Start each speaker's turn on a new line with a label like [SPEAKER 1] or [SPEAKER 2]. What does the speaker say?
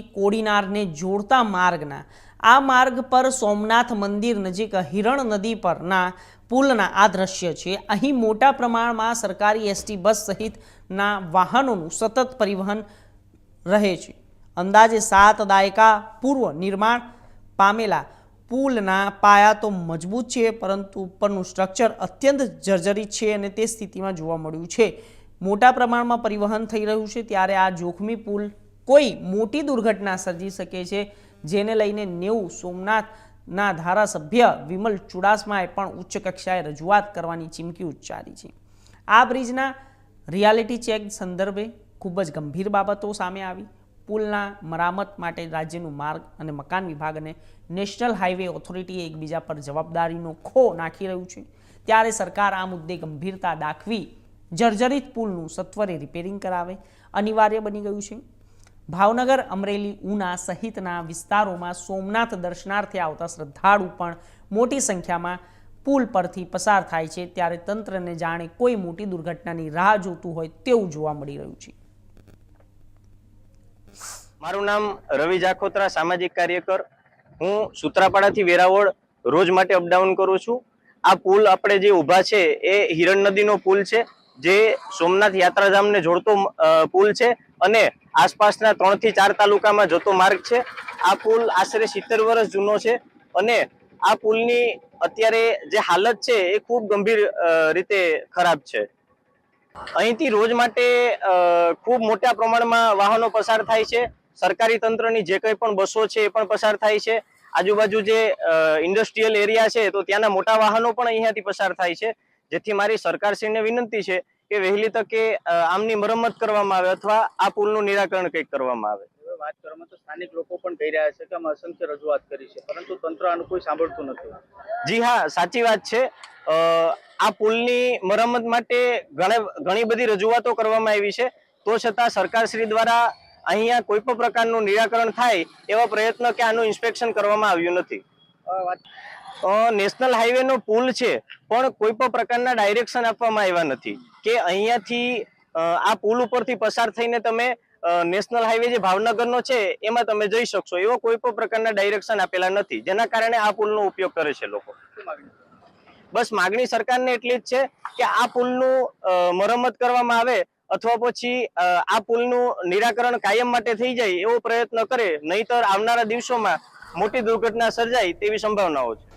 [SPEAKER 1] કોડીનારને જોડતા માર્ગના. આ માર્ગ પર સોમનાથ મંદિર નજીક હિરણ નદી પરના પુલના આ દ્રશ્ય છે. અહીં મોટા પ્રમાણમાં સરકારી એસટી બસ સહિતના વાહનોનું સતત પરિવહન રહે છે. અંદાજે સાત દાયકા પૂર્વ નિર્માણ પામેલા પુલના પાયા તો મજબૂત છે, પરંતુ ઉપરનું સ્ટ્રક્ચર અત્યંત જર્જરિત છે અને તે સ્થિતિમાં જોવા મળ્યું છે. મોટા પ્રમાણમાં પરિવહન થઈ રહ્યું છે, ત્યારે આ જોખમી પુલ કોઈ મોટી દુર્ઘટના સર્જી શકે છે, જેને લઈને નેવું સોમનાથના ધારાસભ્ય વિમલ ચુડાસમાએ પણ ઉચ્ચ કક્ષાએ રજૂઆત કરવાની ચીમકી ઉચ્ચારી છે. આ બ્રિજના રિયાલિટી ચેક સંદર્ભે ખૂબ જ ગંભીર બાબતો સામે આવી. પુલના મરામત માટે રાજ્યનું માર્ગ અને મકાન વિભાગ અને નેશનલ હાઈવે ઓથોરિટીએ એકબીજા પર જવાબદારીનો ખો નાખી રહ્યું છે. ત્યારે સરકાર આ મુદ્દે ગંભીરતા દાખવી જર્જરિત પુલનું સત્વરે રિપેરિંગ કરાવે અનિવાર્ય બની ગયું છે. ભાવનગર, અમરેલી, ઉના સહિતના વિસ્તારોમાં સોમનાથ દર્શનાર્થે આવતા શ્રદ્ધાળુ પણ મોટી સંખ્યામાં પુલ પરથી પસાર થાય છે. ત્યારે તંત્રને જાણે કોઈ મોટી દુર્ઘટનાની રાહ જોતું હોય તેવું જોવા મળી રહ્યું છે.
[SPEAKER 2] મારું નામ રવિ જાખોત્રા, સામાજિક કાર્યકર. હું સુત્રાપાડાથી વેરાવળ રોજ માટે અપડાઉન કરું છું. આ પુલ આપણે જે ઊભા છે, એ હિરણ નદીનો પુલ છે. જે સોમનાથ યાત્રાધામને જોડતો પુલ છે અને આસપાસના ત્રણથી ચાર તાલુકામાં જતો માર્ગ છે. આ પુલ આશરે સિત્તેર વર્ષ જૂનો છે અને આ પુલની અત્યારે જે હાલત છે એ ખૂબ ગંભીર રીતે ખરાબ છે. અહીંથી રોજ માટે ખૂબ મોટા પ્રમાણમાં વાહનો પસાર થાય છે. સરકારી તંત્રની જે કંઈ પણ બસો છે એ પણ પસાર થાય છે. આજુબાજુ જે ઇન્ડસ્ટ્રીયલ એરિયા છે તો ત્યાંના મોટા વાહનો પણ અહીંયાથી પસાર થાય છે. જેથી મારી સરકારશ્રીને વિનંતી છે કે વહેલી તકે આમની મરમ્મત કરવામાં આવે અથવા આ પુલનું નિરાકરણ કંઈક કરવામાં આવે?
[SPEAKER 3] વાત કરવામાં તો સ્થાનિક લોકો પણ કહી રહ્યા છે કે અમે અસંખ્ય રજૂઆત કરી છે પરંતુ તંત્ર આનું કોઈ સાંભળતું નથી.
[SPEAKER 2] જી હા સાચી વાત છે. આ પુલની મરમ્મત માટે ઘણે બધી રજૂઆતો કરવામાં આવી છે. તો છતાં સરકારશ્રી દ્વારા અહીંયા કોઈ પણ પ્રકારનું નિરાકરણ થાય એવા પ્રયત્ન કે આનું ઇન્સ્પેક્શન કરવામાં આવ્યું નથી. નેશનલ હાઈવે નો પુલ છે, પણ કોઈ પણ પ્રકારના ડાયરેક્શન આપવામાં આવ્યા નથી. કે અહીંયાથી આ પુલ ઉપરથી પસાર થઈને તમે નેશનલ હાઈવે જે ભાવનગરનો છે, એમાં તમે જઈ શકશો, એવો કોઈ પણ પ્રકારના ડાયરેક્શન આપેલા નથી. જેના કારણે આ પુલનો ઉપયોગ કરે છે લોકો. બસ માગણી સરકારને એટલી જ છે કે આ પુલનું મરમ્મત કરવામાં આવે, અથવા પછી આ પુલનું નિરાકરણ કાયમ માટે થઈ જાય એવો પ્રયત્ન કરે, નહીતર આવનારા દિવસોમાં મોટી દુર્ઘટના સર્જાય તેવી સંભાવનાઓ છે.